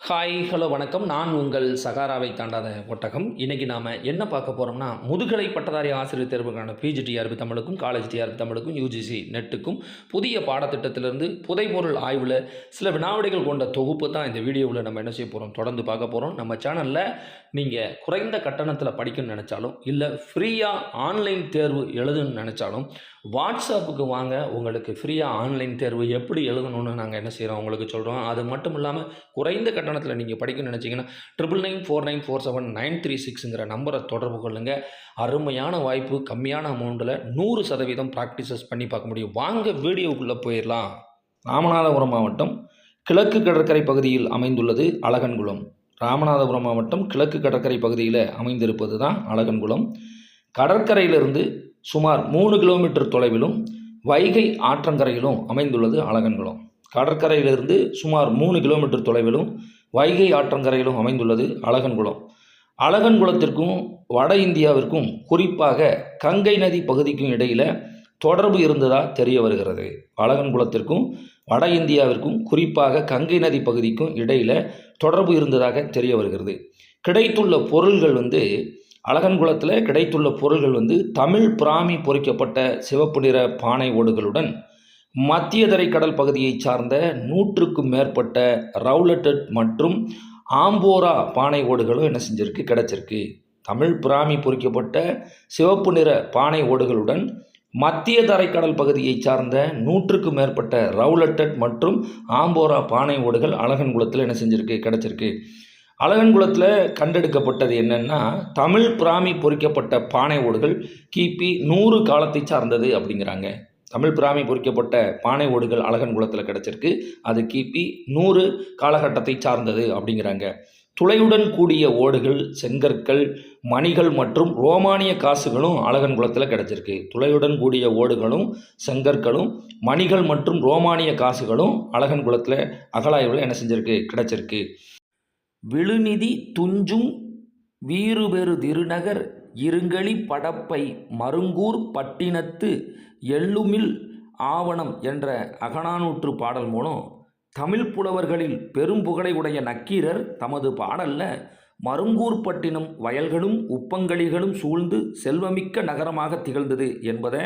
Hi hello வணக்கம். நான் உங்கள் சகாராவை தாண்டாத ஒட்டகம். இன்றைக்கி நாம் என்ன பார்க்க போகிறோம்னா முதுகலை பட்டதாரி ஆசிரியர் தேர்வுக்கான பிஜிடிஆர்பி தமிழுக்கும் காலேஜ் டிஆர்பி தமிழுக்கும் யூஜிசி நெட்டுக்கும் புதிய பாடத்திட்டத்திலிருந்து புதைபொருள் ஆய்வில் சில வினாவிடைகள் கொண்ட தொகுப்பு தான் இந்த வீடியோவில் நம்ம என்ன செய்ய போகிறோம் தொடர்ந்து பார்க்க போகிறோம் நம்ம சேனலில் நீங்கள் குறைந்த கட்டணத்தில் படிக்கணும்னு நினச்சாலும் இல்லை ஃப்ரீயாக ஆன்லைன் தேர்வு எழுதுன்னு நினச்சாலும் வாட்ஸ்அப்புக்கு வாங்க. உங்களுக்கு ஃப்ரீயாக ஆன்லைன் தேர்வு எப்படி எழுதணும்னு நாங்கள் என்ன செய்கிறோம் உங்களுக்கு சொல்கிறோம் அது மட்டும் இல்லாமல் குறைந்த கட்டணத்தில் நீங்கள் படிக்கணும்னு நினச்சிங்கன்னா triple nine four nine four seven nine three சிக்ஸுங்கிற நம்பரை தொடர்பு கொள்ளுங்க. அருமையான வாய்ப்பு. கம்மியான அமௌண்ட்டில் நூறு சதவீதம் ப்ராக்டிசஸ் பண்ணி பார்க்க முடியும். வாங்க வீடியோக்குள்ளே போயிடலாம் ராமநாதபுரம் மாவட்டம் கிழக்கு கடற்கரை பகுதியில் அமைந்துள்ளது அழகன்குளம். ராமநாதபுரம் மாவட்டம் கிழக்கு கடற்கரை பகுதியில் அமைந்திருப்பது தான் அழகன்குளம். கடற்கரையிலிருந்து சுமார் மூணு கிலோமீட்டர் தொலைவிலும் வைகை ஆற்றங்கரையிலும் அமைந்துள்ளது அழகன்குளம். கடற்கரையிலிருந்து சுமார் மூணு கிலோமீட்டர் தொலைவிலும் வைகை ஆற்றங்கரையிலும் அமைந்துள்ளது அழகன்குளம். அழகன்குளத்திற்கும் வட இந்தியாவிற்கும் குறிப்பாக கங்கை நதி பகுதிக்கும் இடையில் தொடர்பு இருந்ததாக தெரிய வருகிறது. அழகன்குளத்திற்கும் வட இந்தியாவிற்கும் குறிப்பாக கங்கை நதி பகுதிக்கும் இடையில் தொடர்பு இருந்ததாக தெரிய வருகிறது. கிடைத்துள்ள பொருள்கள் வந்து அழகன்குளத்தில் கிடைத்துள்ள பொருள்கள் வந்து தமிழ் பிராமி பொறிக்கப்பட்ட சிவப்பு நிற பானை ஓடுகளுடன் மத்திய தரைக்கடல் பகுதியைச் சார்ந்த நூற்றுக்கும் மேற்பட்ட ரவுலட்டட் மற்றும் ஆம்போரா பானை ஓடுகளும் என்ன செஞ்சிருக்கு கிடச்சிருக்கு. தமிழ் பிராமி பொறிக்கப்பட்ட சிவப்பு நிற பானை ஓடுகளுடன் மத்திய தரைக்கடல் பகுதியைச் சார்ந்த நூற்றுக்கும் மேற்பட்ட ரவுலட்டட் மற்றும் ஆம்போரா பானை ஓடுகள் அழகன்குளத்தில் என்ன செஞ்சிருக்கு கிடச்சிருக்கு. அழகன்குளத்தில் கண்டெடுக்கப்பட்டது என்னென்னா தமிழ் பிராமி பொறிக்கப்பட்ட பானை ஓடுகள் கிபி நூறு காலத்தை சார்ந்தது அப்படிங்கிறாங்க. தமிழ் பிராமி பொறிக்கப்பட்ட பானை ஓடுகள் அழகன்குளத்தில் கிடச்சிருக்கு. அது கிபி நூறு காலகட்டத்தை சார்ந்தது அப்படிங்கிறாங்க. துளையுடன் கூடிய ஓடுகள் செங்கற்கள் மணிகள் மற்றும் ரோமானிய காசுகளும் அழகன்குளத்தில் கிடச்சிருக்கு. துளையுடன் கூடிய ஓடுகளும் செங்கற்களும் மணிகள் மற்றும் ரோமானிய காசுகளும் அழகன்குளத்தில் அகலாய்வில் என்ன செஞ்சிருக்கு? கிடச்சிருக்கு. விழுநிதி துஞ்சும் வீறுபெறு திருநகர் இருங்களி படப்பை மருங்கூர் பட்டினத்து எள்ளுமில் ஆவணம் என்ற அகனானூற்று பாடல் மூலம் தமிழ் புலவர்களில் பெரும் புகழை உடைய நக்கீரர் தமது பாடல்ல மருங்கூர்பட்டினம் வயல்களும் உப்பங்களிகளும் சூழ்ந்து செல்வமிக்க நகரமாக திகழ்ந்தது என்பதை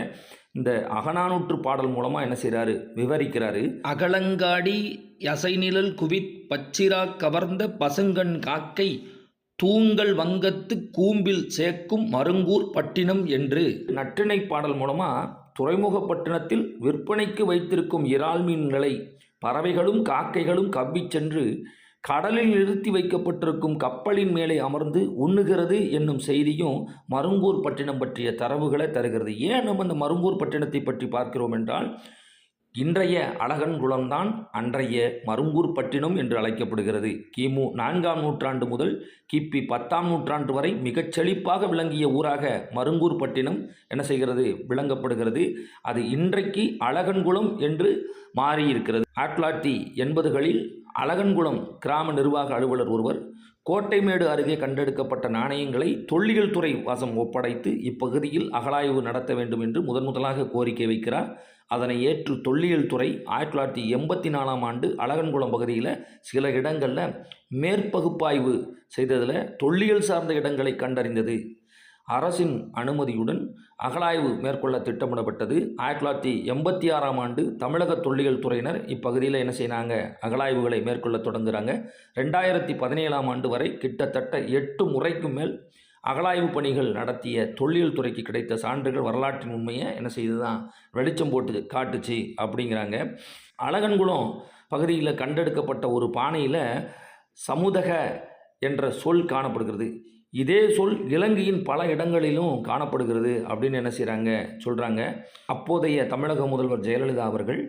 இந்த அகநானூற்று பாடல் மூலமாக என்ன செய்கிறாரு விவரிக்கிறாரு. அகலங்காடி யசைநிழல் குவித் பச்சிரா கவர்ந்த பசுங்கண் காக்கை தூங்கல் வங்கத்து கூம்பில் சேர்க்கும் மருங்கூர் பட்டினம் என்று. நற்றிணை பாடல் மூலமாக துறைமுகப்பட்டினத்தில் விற்பனைக்கு வைத்திருக்கும் இறால் மீன்களை பறவைகளும் காக்கைகளும் கவ்விச் சென்று கடலில் நிறுத்தி வைக்கப்பட்டிருக்கும் கப்பலின் மேலே அமர்ந்து உண்ணுகிறது என்னும் செய்தியும் மருங்கூர் பட்டினம் பற்றிய தரவுகளை தருகிறது. ஏன் நம்ம இந்த மருங்கூர் பட்டினத்தை பற்றி பார்க்கிறோம் என்றால் இன்றைய அழகன்குளம்தான் அன்றைய மருங்கூர் பட்டினம் என்று அழைக்கப்படுகிறது. கிமு நான்காம் நூற்றாண்டு முதல் கிபி பத்தாம் நூற்றாண்டு வரை மிகச் செழிப்பாக விளங்கிய ஊராக மருங்கூர் பட்டினம் என்ன செய்கிறது? விளங்கப்படுகிறது. அது இன்றைக்கு அழகன்குளம் என்று மாறியிருக்கிறது. ஆயிரத்தி தொள்ளாயிரத்தி எண்பதுகளில் அழகன்குளம் கிராம நிர்வாக அலுவலர் ஒருவர் கோட்டைமேடு அருகே கண்டெடுக்கப்பட்ட நாணயங்களை தொல்லியல் துறை வசம் ஒப்படைத்து இப்பகுதியில் அகழாய்வு நடத்த வேண்டும் என்று முதன் முதலாக கோரிக்கை வைக்கிறார். அதனை ஏற்று தொல்லியல் துறை ஆயிரத்தி தொள்ளாயிரத்தி எண்பத்தி நாலாம் ஆண்டு அழகன்குளம் பகுதியில் சில இடங்களில் மேற்பகுப்பாய்வு செய்ததில் தொல்லியல் சார்ந்த இடங்களை கண்டறிந்தது. அரசின் அனுமதியுடன் அகழாய்வு மேற்கொள்ள திட்டமிடப்பட்டது. ஆயிரத்தி தொள்ளாயிரத்தி எண்பத்தி ஆறாம் ஆண்டு தமிழக தொல்லியல் துறையினர் இப்பகுதியில் என்ன செய்கிறாங்க அகழாய்வுகளை மேற்கொள்ள தொடங்குகிறாங்க ரெண்டாயிரத்தி பதினேழாம் ஆண்டு வரை கிட்டத்தட்ட எட்டு முறைக்கும் மேல் அகழாய்வு பணிகள் நடத்திய தொல்லியல் துறைக்கு கிடைத்த சான்றுகள் வரலாற்றின் உண்மையை என்ன செய்து தான் வெளிச்சம் போட்டு காட்டுச்சு அப்படிங்கிறாங்க. அழகன்குளம் பகுதியில் கண்டெடுக்கப்பட்ட ஒரு பானையில் சமுதக என்ற சொல் காணப்படுகிறது. இதே சொல் இலங்கையின் பல இடங்களிலும் காணப்படுகிறது அப்படின்னு என்ன செய்கிறாங்க சொல்கிறாங்க அப்போதைய தமிழக முதல்வர் ஜெயலலிதா அவர்கள்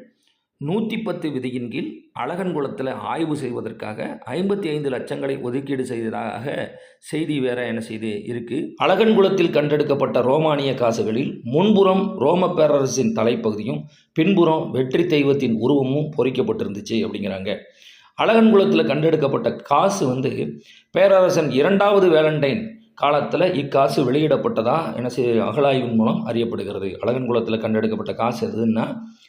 நூற்றி பத்து விதியின் கீழ் அழகன்குளத்தில் ஆய்வு செய்வதற்காக ஐம்பத்தி ஐந்து லட்சங்களை ஒதுக்கீடு செய்ததாக செய்தி வேற என்ன செய்து இருக்கு. அழகன்குளத்தில் கண்டெடுக்கப்பட்ட ரோமானிய காசுகளில் முன்புறம் ரோம பேரரசின் தலைப்பகுதியும் பின்புறம் வெற்றி தெய்வத்தின் உருவமும் பொறிக்கப்பட்டிருந்துச்சு அப்படிங்கிறாங்க. அழகன்குளத்தில் கண்டெடுக்கப்பட்ட காசு வந்து பேரரசன் இரண்டாவது வேலண்டைன் காலத்தில் இக்காசு வெளியிடப்பட்டதா? என்ன செய் அகழாய்வின் மூலம் அறியப்படுகிறது. அழகன்குளத்தில் கண்டெடுக்கப்பட்ட காசு எதுன்னா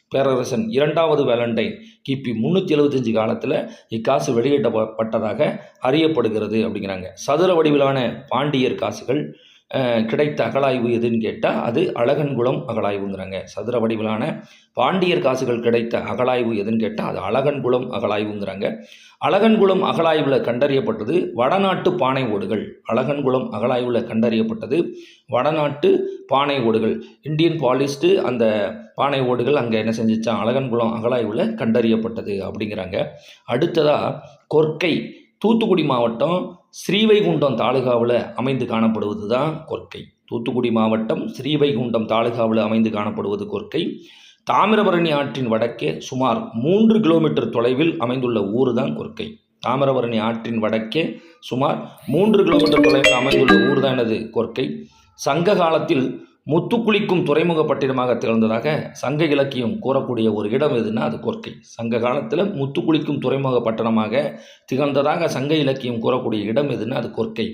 பேரரசன் இரண்டாவது வேலண்டைன் கிபி முந்நூற்றி எழுபத்தஞ்சு காலத்தில் இக்காசு வெளியிட்டப்பட்டதாக அறியப்படுகிறது அப்படிங்கிறாங்க. சதுர வடிவிலான பாண்டியர் காசுகள் கிடைத்த அகழாய்வு எதுன்னு கேட்டால் அது அழகன்குளம் அகழாய்வுங்கிறாங்க சதுர வடிவிலான பாண்டியர் காசுகள் கிடைத்த அகழாய்வு எதுன்னு கேட்டால் அது அழகன்குளம் அகழாய்வுங்கிறாங்க அழகன்குளம் அகழாய்வில் கண்டறியப்பட்டது வடநாட்டு பானை ஓடுகள். அழகன்குளம் அகழாய்வில் கண்டறியப்பட்டது வடநாட்டு பானை ஓடுகள். இந்தியன் பாலிஸ்ட்டு அந்த பானை ஓடுகள் அங்கே என்ன செஞ்சிச்சான் அழகன்குளம் அகழாய்வில் கண்டறியப்பட்டது அப்படிங்கிறாங்க. அடுத்ததாக கொர்க்கை தூத்துக்குடி மாவட்டம் ஸ்ரீவைகுண்டம் தாலுகாவில் அமைந்து காணப்படுவது தான் கொர்க்கை. தூத்துக்குடி மாவட்டம் ஸ்ரீவைகுண்டம் தாலுகாவில் அமைந்து காணப்படுவது கொர்க்கை. தாமிரபரணி ஆற்றின் வடக்கே சுமார் மூன்று கிலோமீட்டர் தொலைவில் அமைந்துள்ள ஊர் தான் கொர்க்கை. தாமிரபரணி ஆற்றின் வடக்கே சுமார் மூன்று கிலோமீட்டர் தொலைவில் அமைந்துள்ள ஊர் தான் எனது கொர்க்கை. சங்க காலத்தில் முத்துக்குளிக்கும் துறைமுகப்பட்டினமாக திகழ்ந்ததாக சங்க இலக்கியம் கூறக்கூடிய ஒரு இடம் எதுன்னா அது கொர்க்கை. சங்க காலத்தில் முத்துக்குளிக்கும் துறைமுக பட்டணமாக திகழ்ந்ததாக சங்க இலக்கியம் கூறக்கூடிய இடம் எதுன்னா அது கொர்க்கை.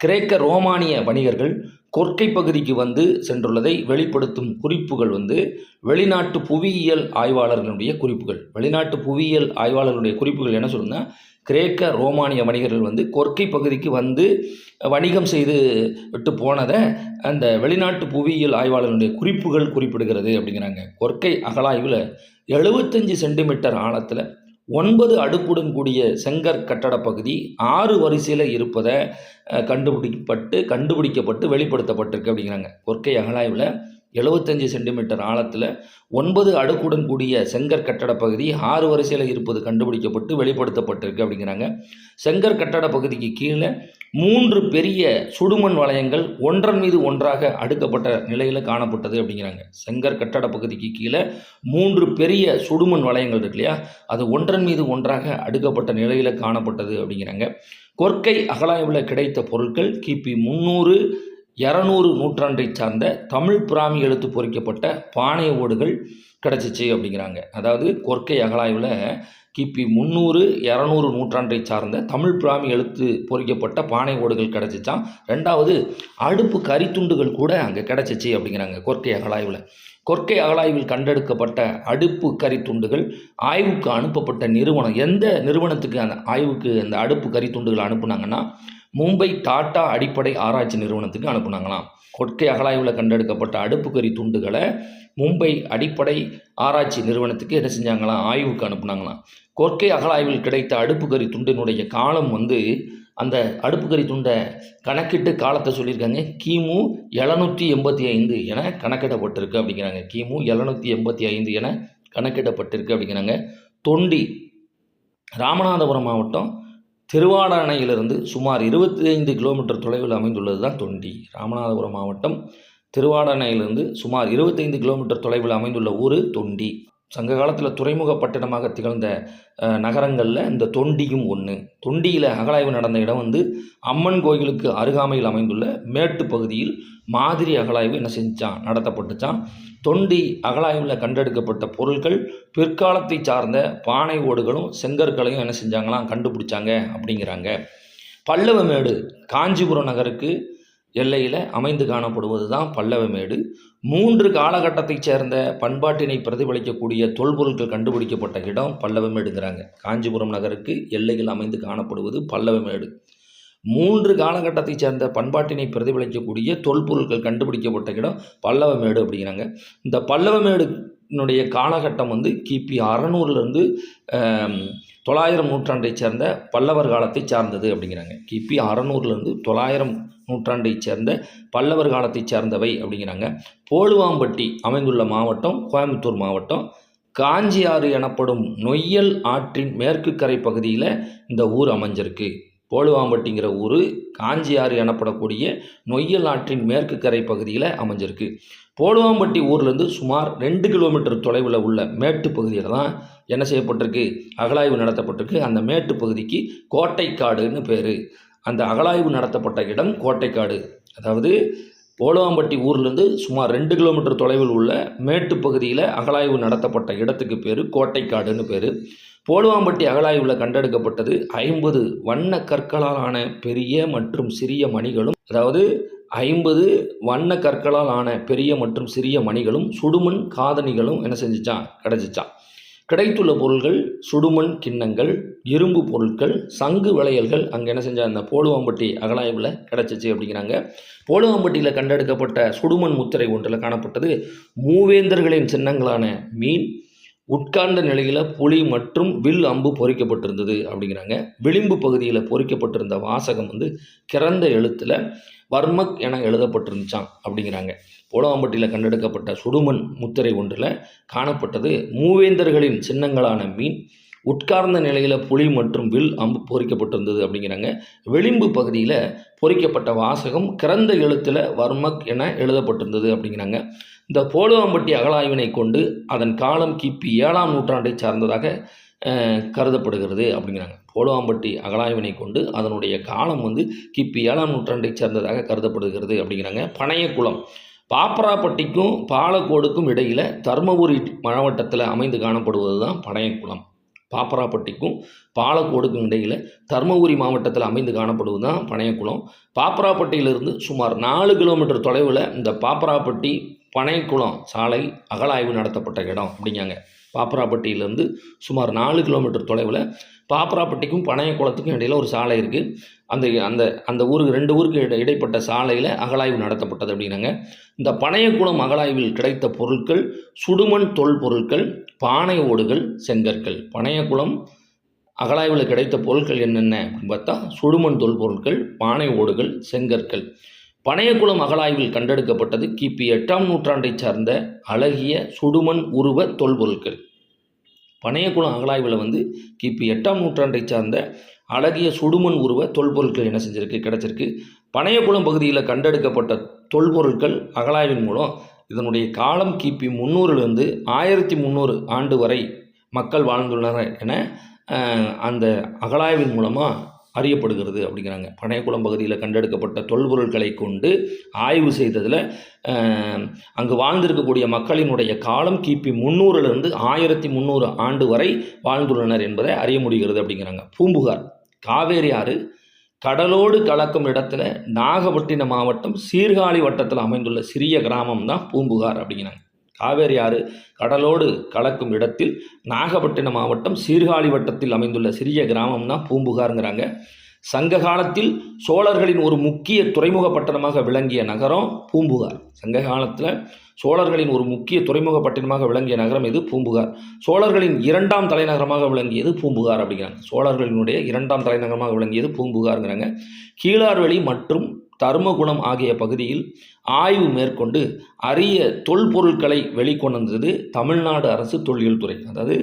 கிரேக்க ரோமானிய வணிகர்கள் கொர்க்கை பகுதிக்கு வந்து சென்றுள்ளதை வெளிப்படுத்தும் குறிப்புகள் வந்து வெளிநாட்டு புவியியல் ஆய்வாளர்களுடைய குறிப்புகள். வெளிநாட்டு புவியியல் ஆய்வாளர்களுடைய குறிப்புகள் என்ன சொல்லுன்னா கிரேக்க ரோமானிய வணிகர்கள் வந்து கொர்க்கை பகுதிக்கு வந்து வணிகம் செய்து விட்டு போனதை அந்த வெளிநாட்டு புவியியல் ஆய்வாளர்களுடைய குறிப்புகள் குறிப்பிடுகிறது அப்படிங்கிறாங்க. கொர்க்கை அகலாய்வில் எழுபத்தஞ்சு சென்டிமீட்டர் ஆழத்தில் ஒன்பது அடுக்குடன் கூடிய செங்கற் கட்டட பகுதி ஆறு வரிசையில் இருப்பதை கண்டுபிடிக்கப்பட்டு கண்டுபிடிக்கப்பட்டு வெளிப்படுத்தப்பட்டிருக்கு அப்படிங்கிறாங்க. கொர்க்கை அகலாய்வில் எழுபத்தஞ்சு சென்டிமீட்டர் ஆழத்தில் ஒன்பது அடுக்குடன் கூடிய செங்கற் கட்டட பகுதி ஆறு வரிசையில் இருப்பது கண்டுபிடிக்கப்பட்டு வெளிப்படுத்தப்பட்டிருக்கு அப்படிங்கிறாங்க. செங்கற் கட்டட பகுதிக்கு கீழே மூன்று பெரிய சுடுமண் வளையங்கள் ஒன்றன் மீது ஒன்றாக அடுக்கப்பட்ட நிலையில் காணப்பட்டது அப்படிங்கிறாங்க. செங்கற் கட்டட பகுதிக்கு கீழே மூன்று பெரிய சுடுமண் வளையங்கள் இருக்கு இல்லையா? அது ஒன்றன் மீது ஒன்றாக அடுக்கப்பட்ட நிலையில் காணப்பட்டது அப்படிங்கிறாங்க. கொற்கை அகழாய்வில் கிடைத்த பொருட்கள் கிபி முந்நூறு இரநூறு நூற்றாண்டை சார்ந்த தமிழ் பிராமி எழுத்து பொறிக்கப்பட்ட பானை ஓடுகள் கிடச்சிச்சு அப்படிங்கிறாங்க. அதாவது கொர்க்கை அகலாய்வில் கிபி முந்நூறு இரநூறு நூற்றாண்டை சார்ந்த தமிழ் பிராமி எழுத்து பொறிக்கப்பட்ட பானை ஓடுகள் கிடச்சிச்சான் ரெண்டாவது அடுப்பு கரித்துண்டுகள் கூட அங்கே கிடச்சிச்சு அப்படிங்கிறாங்க கொர்க்கை அகழாய்வில் கொர்க்கை அகலாய்வில் கண்டெடுக்கப்பட்ட அடுப்பு கரித்துண்டுகள் ஆய்வுக்கு அனுப்பப்பட்ட நிறுவனம் எந்த நிறுவனத்துக்கு அந்த ஆய்வுக்கு அந்த அடுப்பு கரித்துண்டுகளை அனுப்புனாங்கன்னா மும்பை டாட்டா அடிப்படை ஆராய்ச்சி நிறுவனத்துக்கு அனுப்புனாங்களாம். கொட்கை அகலாய்வில் கண்டெடுக்கப்பட்ட அடுப்புக்கறி துண்டுகளை மும்பை அடிப்படை ஆராய்ச்சி நிறுவனத்துக்கு என்ன செஞ்சாங்களாம்? ஆய்வுக்கு அனுப்புனாங்களாம். கொற்கை அகலாய்வில் கிடைத்த அடுப்புக்கறி துண்டினுடைய காலம் வந்து அந்த அடுப்புக்கறி துண்டை கணக்கிட்டு காலத்தை சொல்லியிருக்காங்க. கிமு எழுநூற்றி எண்பத்தி ஐந்து என கணக்கிடப்பட்டிருக்கு அப்படிங்கிறாங்க. கிமு எழுநூற்றி எண்பத்தி ஐந்து என கணக்கிடப்பட்டிருக்கு அப்படிங்கிறாங்க. தொண்டி ராமநாதபுரம் மாவட்டம் திருவாட அணையிலிருந்து சுமார் இருபத்தி ஐந்து கிலோமீட்டர் தொலைவில் அமைந்துள்ளது தான் தொண்டி. ராமநாதபுரம் மாவட்டம் திருவாட அணையிலிருந்து சுமார் இருபத்தைந்து கிலோமீட்டர் தொலைவில் அமைந்துள்ள ஊர் தொண்டி. சங்க காலத்தில் துறைமுக பட்டணமாக திகழ்ந்த நகரங்களில் இந்த தொண்டியும் ஒன்று தொண்டியில் அகலாய்வு நடந்த இடம் வந்து அம்மன் கோயிலுக்கு அருகாமையில் அமைந்துள்ள மேட்டு பகுதியில் மாதிரி அகலாய்வு என்ன செஞ்சான் நடத்தப்பட்டுச்சான். தொண்டி அகழாய்வில் கண்டெடுக்கப்பட்ட பொருட்கள் பிற்காலத்தை சார்ந்த பானை ஓடுகளும் செங்கற்களையும் என்ன செஞ்சாங்களாம்? கண்டுபிடிச்சாங்க அப்படிங்கிறாங்க. பல்லவமேடு காஞ்சிபுரம் நகருக்கு எல்லையில் அமைந்து காணப்படுவது தான் பல்லவமேடு மூன்று காலகட்டத்தைச் சேர்ந்த பண்பாட்டினை பிரதிபலிக்கக்கூடிய தொல்பொருட்கள் கண்டுபிடிக்கப்பட்ட இடம் பல்லவமேடுங்கிறாங்க காஞ்சிபுரம் நகருக்கு எல்லையில் அமைந்து காணப்படுவது பல்லவமேடு மூன்று காலகட்டத்தைச் சேர்ந்த பண்பாட்டினை பிரதிபலிக்கக்கூடிய தொல்பொருட்கள் கண்டுபிடிக்கப்பட்ட இடம் பல்லவமேடு அப்படிங்கிறாங்க. இந்த பல்லவமேடுனுடைய காலகட்டம் வந்து கிபி அறநூறுலேருந்து தொள்ளாயிரம் நூற்றாண்டைச் சேர்ந்த பல்லவர் காலத்தை சார்ந்தது அப்படிங்கிறாங்க. கிபி அறநூறுலேருந்து தொள்ளாயிரம் நூற்றாண்டைச் சேர்ந்த பல்லவர் காலத்தைச் சேர்ந்தவை அப்படிங்கிறாங்க. போலுவாம்பட்டி அமைந்துள்ள மாவட்டம் கோயம்புத்தூர் மாவட்டம் காஞ்சியாறு எனப்படும் நொய்யல் ஆற்றின் மேற்கு கரை பகுதியில் இந்த ஊர் அமைஞ்சிருக்கு. போலுவாம்பட்டிங்கிற ஊர் காஞ்சியாறு எனப்படக்கூடிய நொய்யல் ஆற்றின் மேற்கு கரை பகுதியில் அமைஞ்சிருக்கு. போலுவாம்பட்டி ஊர்லேருந்து சுமார் ரெண்டு கிலோமீட்டர் தொலைவில் உள்ள மேட்டு பகுதியில் தான் என்ன செய்யப்பட்டிருக்கு? அகழாய்வு நடத்தப்பட்டிருக்கு. அந்த மேட்டு பகுதிக்கு கோட்டைக்காடுன்னு பேர். அந்த அகழாய்வு நடத்தப்பட்ட இடம் கோட்டைக்காடு. அதாவது போலவாம்பட்டி ஊர்லேருந்து சுமார் ரெண்டு கிலோமீட்டர் தொலைவில் உள்ள மேட்டு பகுதியில் அகழாய்வு நடத்தப்பட்ட இடத்துக்கு பேர் கோட்டைக்காடுன்னு பேர். போலுவாம்பட்டி அகழாய்வில் கண்டெடுக்கப்பட்டது ஐம்பது வண்ண கற்களாலான பெரிய மற்றும் சிறிய மணிகளும் அதாவது ஐம்பது வண்ண கற்களால் ஆன பெரிய மற்றும் சிறிய மணிகளும் சுடுமண் காதணிகளும் என்ன செஞ்சுச்சான் கிடச்சிச்சான் கிடைத்துள்ள பொருள்கள் சுடுமண் கிண்ணங்கள் இரும்பு பொருட்கள் சங்கு வளையல்கள் அங்கே என்ன செஞ்ச? அந்த போலுவாம்பட்டி அகலாய்வில் கிடச்சிச்சு அப்படிங்கிறாங்க. போலுவாம்பட்டியில் கண்டெடுக்கப்பட்ட சுடுமண் முத்திரை ஒன்றில் காணப்பட்டது மூவேந்தர்களின் சின்னங்களான மீன் உட்கார்ந்த நிலையில் புலி மற்றும் வில் அம்பு பொறிக்கப்பட்டிருந்தது அப்படிங்கிறாங்க. விளிம்பு பகுதியில் பொறிக்கப்பட்டிருந்த வாசகம் வந்து கிறந்த எழுத்தில் வர்மக் என எழுதப்பட்டிருந்துச்சான் அப்படிங்கிறாங்க. போலவாம்பட்டியில் கண்டெடுக்கப்பட்ட சுடுமண் முத்திரை ஒன்றில் காணப்பட்டது மூவேந்தர்களின் சின்னங்களான மீன் உட்கார்ந்த நிலையில் புலி மற்றும் வில் அம்பு பொறிக்கப்பட்டிருந்தது அப்படிங்கிறாங்க. விளிம்பு பகுதியில் பொறிக்கப்பட்ட வாசகம் கிறந்த எழுத்தில் வர்மக் என எழுதப்பட்டிருந்தது அப்படிங்கிறாங்க. இந்த போலுவாம்பட்டி அகழாய்வினை கொண்டு அதன் காலம் கிபி ஏழாம் நூற்றாண்டை சார்ந்ததாக கருதப்படுகிறது அப்படிங்கிறாங்க. போலுவாம்பட்டி அகழாய்வினை கொண்டு அதனுடைய காலம் வந்து கிபி ஏழாம் நூற்றாண்டை சேர்ந்ததாக கருதப்படுகிறது அப்படிங்கிறாங்க. பனையக்குளம் பாப்பராப்பட்டிக்கும் பாலக்கோடுக்கும் இடையில் தருமபுரி மாவட்டத்தில் அமைந்து காணப்படுவது தான் பனையக்குளம் பாப்பராப்பட்டிக்கும் பாலக்கோடுக்கும் இடையில் தருமபுரி மாவட்டத்தில் அமைந்து காணப்படுவது தான் பனையக்குளம். பாப்பராப்பட்டியிலிருந்து சுமார் நாலு கிலோமீட்டர் தொலைவில் இந்த பாப்பராப்பட்டி பனைக்குளம் சாலை அகலாய்வு நடத்தப்பட்ட இடம் அப்படிங்காங்க பாப்பராப்பட்டியிலேருந்து சுமார் நாலு கிலோமீட்டர் தொலைவில் பாப்பராப்பட்டிக்கும் பனைய குளத்துக்கும் இடையில் ஒரு சாலை இருக்குது அந்த அந்த அந்த ஊருக்கு ரெண்டு ஊருக்கு இடை இடைப்பட்ட சாலையில் அகழாய்வு நடத்தப்பட்டது அப்படின்னாங்க. இந்த பனையக்குளம் அகழாய்வில் கிடைத்த பொருட்கள் சுடுமண் தொல் பொருட்கள் பானை ஓடுகள் செங்கற்கள். பனையக்குளம் அகழாய்வில் கிடைத்த பொருட்கள் என்னென்ன அப்படின்னு பார்த்தா சுடுமண் தொல் பொருட்கள் பானை ஓடுகள் செங்கற்கள். பனையக்குளம் அகழாய்வில் கண்டெடுக்கப்பட்டது கிபி எட்டாம் நூற்றாண்டைச் சார்ந்த அழகிய சுடுமண் உருவ தொல்பொருட்கள் பனையக்குளம் அகழாய்வில் வந்து கிபி எட்டாம் நூற்றாண்டை சார்ந்த அழகிய சுடுமண் உருவ தொல்பொருட்கள் என்ன செஞ்சிருக்கு கிடச்சிருக்கு. பனையக்குளம் பகுதியில் கண்டெடுக்கப்பட்ட தொல்பொருட்கள் அகழாய்வின் மூலம் இதனுடைய காலம் கிபி முந்நூறுலேருந்து ஆயிரத்தி முந்நூறு ஆண்டு வரை மக்கள் வாழ்ந்துள்ளனர் என அந்த அகழாய்வின் மூலமாக அறியப்படுகிறது அப்படிங்கிறாங்க. பனையக்குளம் பகுதியில் கண்டெடுக்கப்பட்ட தொல்பொருட்களை கொண்டு ஆய்வு செய்ததில் அங்கு வாழ்ந்திருக்கக்கூடிய மக்களினுடைய காலம் கிபி முந்நூறுலேருந்து ஆயிரத்தி முந்நூறு ஆண்டு வரை வாழ்ந்துள்ளனர் என்பதை அறிய முடிகிறது அப்படிங்கிறாங்க. பூம்புகார் காவேரி ஆறு கடலோடு கலக்கும் இடத்துல நாகப்பட்டினம் மாவட்டம் சீர்காழி வட்டத்தில் அமைந்துள்ள சிறிய கிராமம் தான் பூம்புகார் அப்படிங்கிறாங்க. காவேரி ஆறு கடலோடு கலக்கும் இடத்தில் நாகப்பட்டினம் மாவட்டம் சீர்காழி வட்டத்தில் அமைந்துள்ள சிறிய கிராமம்னா பூம்புகாருங்கிறாங்க. சங்க காலத்தில் சோழர்களின் ஒரு முக்கிய துறைமுக பட்டணமாக விளங்கிய நகரம் பூம்புகார். சங்க காலத்தில் சோழர்களின் ஒரு முக்கிய துறைமுக பட்டணமாக விளங்கிய நகரம் இது பூம்புகார். சோழர்களின் இரண்டாம் தலைநகரமாக விளங்கியது பூம்புகார் அப்படிங்கிறாங்க. சோழர்களினுடைய இரண்டாம் தலைநகரமாக விளங்கியது பூம்புகாருங்கிறாங்க. கீழார்வெளி மற்றும் தருமகுணம் ஆகிய பகுதியில் ஆய்வு மேற்கொண்டு அரிய தொல்பொருட்களை வெளிக்கொண்டு வந்தது தமிழ்நாடு அரசு தொல்லியல் துறை. அதாவது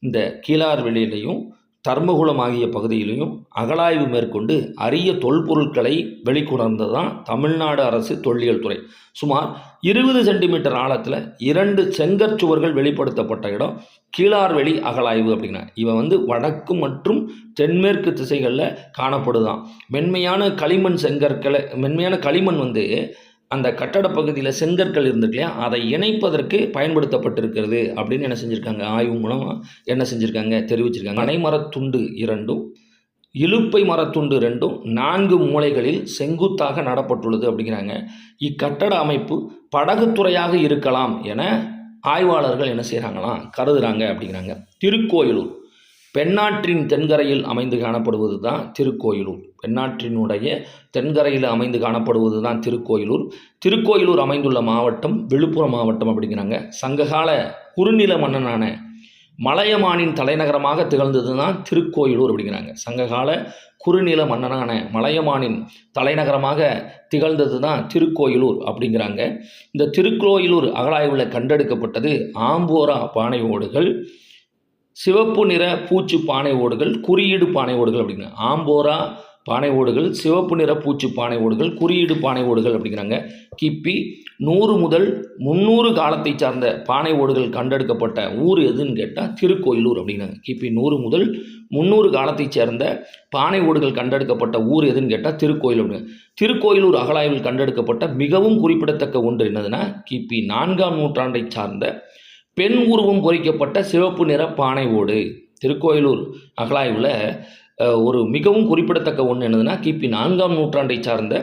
இந்த கீழார்வெளியிலையும் தர்மகுளம் ஆகிய பகுதியிலையும் அகழாய்வு மேற்கொண்டு அரிய தொல்பொருட்களை வெளிக்கொணர்ந்தது தான் தமிழ்நாடு அரசு தொல்லியல் துறை. சுமார் இருபது சென்டிமீட்டர் ஆழத்தில் இரண்டு செங்கற்சுவர்கள் வெளிப்படுத்தப்பட்ட இடம் கீழார்வெளி அகழாய்வு அப்படின்னா இவன் வந்து வடக்கு மற்றும் தென்மேற்கு திசைகளில் காணப்படுதான். மென்மையான களிமண் செங்கற்களை மென்மையான களிமண் வந்து அந்த கட்டட பகுதியில் செங்கற்கள் இருந்திருக்கு இல்லையா அதை இணைப்பதற்கு பயன்படுத்தப்பட்டிருக்கிறது அப்படின்னு என்ன செஞ்சுருக்காங்க? ஆய்வு மூலமாக என்ன செஞ்சுருக்காங்க? தெரிவிச்சிருக்காங்க. அனைமரத்துண்டு இரண்டும் இழுப்பை மரத்துண்டு ரெண்டும் நான்கு மூலைகளில் செங்குத்தாக நடப்பட்டுள்ளது அப்படிங்கிறாங்க. இக்கட்டட அமைப்பு படகுத்துறையாக இருக்கலாம் என ஆய்வாளர்கள் என்ன செய்கிறாங்களாம் கருதுகிறாங்க அப்படிங்கிறாங்க. திருக்கோயிலூர். பெண்ணாற்றின் தென்கரையில் அமைந்து காணப்படுவது தான் திருக்கோயிலூர். பெண்ணாற்றினுடைய தென்கரையில் அமைந்து காணப்படுவது தான் திருக்கோயிலூர். திருக்கோயிலூர் அமைந்துள்ள மாவட்டம் விழுப்புரம் மாவட்டம் அப்படிங்கிறாங்க. சங்ககால குறுநில மன்னனான மலையமானின் தலைநகரமாக திகழ்ந்தது தான் திருக்கோயிலூர் அப்படிங்கிறாங்க. சங்ககால குறுநில மன்னனான மலையமானின் தலைநகரமாக திகழ்ந்தது தான் திருக்கோயிலூர் அப்படிங்கிறாங்க. இந்த திருக்கோயிலூர் அகழாய்வில் கண்டெடுக்கப்பட்டது ஆம்போரா பானை ஓடுகள் சிவப்பு நிற பூச்சு பானை ஓடுகள் குறியீடு பானை ஓடுகள் அப்படிங்க. ஆம்போரா பானை ஓடுகள் சிவப்பு நிற பூச்சு பானை ஓடுகள் குறியீடு பானை ஓடுகள் அப்படிங்கிறாங்க. கிபி நூறு முதல் முந்நூறு காலத்தை சார்ந்த பானை ஓடுகள் கண்டெடுக்கப்பட்ட ஊர் எதுன்னு கேட்டால் திருக்கோயிலூர் அப்படிங்கிறாங்க. கிபி நூறு முதல் முந்நூறு காலத்தை சேர்ந்த பானை ஓடுகள் கண்டெடுக்கப்பட்ட ஊர் எதுன்னு கேட்டால் திருக்கோயில் அப்படிங்க. திருக்கோயிலூர் அகலாய்வில் கண்டெடுக்கப்பட்ட மிகவும் குறிப்பிடத்தக்க ஒன்று என்னதுன்னா கிபி நான்காம் நூற்றாண்டை சார்ந்த பெண் உருவம் பொறிக்கப்பட்ட சிவப்பு நிற பானை ஓடு. திருக்கோயிலூர் அகழாய்வில் ஒரு மிகவும் குறிப்பிடத்தக்க ஒன்று என்னதுன்னா கிபி நான்காம் நூற்றாண்டை சார்ந்த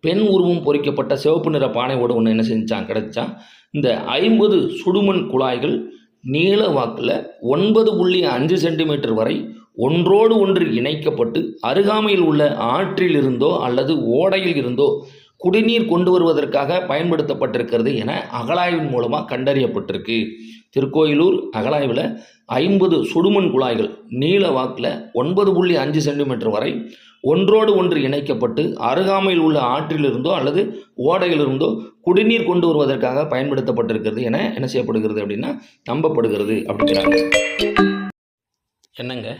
பெண் உருவம் பொறிக்கப்பட்ட சிவப்பு நிற பானை ஓடு ஒன்று என்ன செஞ்சான் கிடைச்சான் இந்த ஐம்பது சுடுமண் குழாய்கள் நீள வாக்கில் ஒன்பது புள்ளி அஞ்சு சென்டிமீட்டர் வரை ஒன்றோடு ஒன்று இணைக்கப்பட்டு அருகாமையில் உள்ள ஆற்றில் இருந்தோ அல்லது ஓடையில் இருந்தோ குடிநீர் கொண்டு வருவதற்காக பயன்படுத்தப்பட்டிருக்கிறது என அகழாய்வின் மூலமாக கண்டறியப்பட்டிருக்கு. திருக்கோயிலூர் அகழாய்வில் ஐம்பது சுடுமண் குழாய்கள் நீல வாக்கில் ஒன்பது புள்ளி அஞ்சு சென்டிமீட்டர் வரை ஒன்றோடு ஒன்று இணைக்கப்பட்டு அருகாமையில் உள்ள ஆற்றிலிருந்தோ அல்லது ஓடையிலிருந்தோ குடிநீர் கொண்டு வருவதற்காக பயன்படுத்தப்பட்டிருக்கிறது என என்ன செய்யப்படுகிறது அப்படின்னா நம்பப்படுகிறது அப்படிங்கிறாங்க. என்னங்க?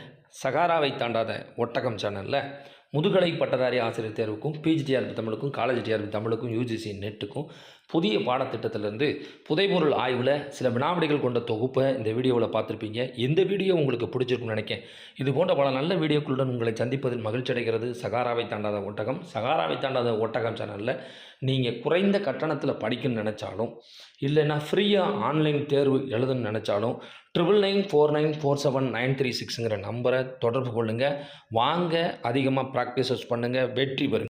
சகாராவை தாண்டாத ஒட்டகம் சேனலில் முதுகலை பட்டதாரி ஆசிரியர் தேர்வுக்கும் பிஜிடிஆர்பி தமிழுக்கும் காலேஜ் டிஆர்பி தமிழுக்கும் யூஜிசி நெட்டுக்கும் புதிய பாடத்திட்டத்திலேருந்து புதைபொருள் ஆய்வில் சில வினாவிடைகள் கொண்ட தொகுப்பை இந்த வீடியோவில் பார்த்துருப்பீங்க. இந்த வீடியோ உங்களுக்கு பிடிச்சிருக்கும்னு நினைக்கிறேன் இது போன்ற பல நல்ல வீடியோக்களுடன் உங்களை சந்திப்பதில் மகிழ்ச்சி அடைகிறது சகாராவை தாண்டாத ஒட்டகம். சகாராவை தாண்டாத ஒட்டகம் சேனலில் நீங்கள் குறைந்த கட்டணத்தில் படிக்கணும்னு நினச்சாலும் இல்லைன்னா ஃப்ரீயாக ஆன்லைன் தேர்வு எழுதணும்னு நினச்சாலும் triple nine four nine four seven nine three சிக்ஸுங்கிற நம்பரை தொடர்பு கொள்ளுங்கள் வாங்க அதிகமாக ப்ராக்டிசஸ் பண்ணுங்கள் வெற்றி பெறுங்க.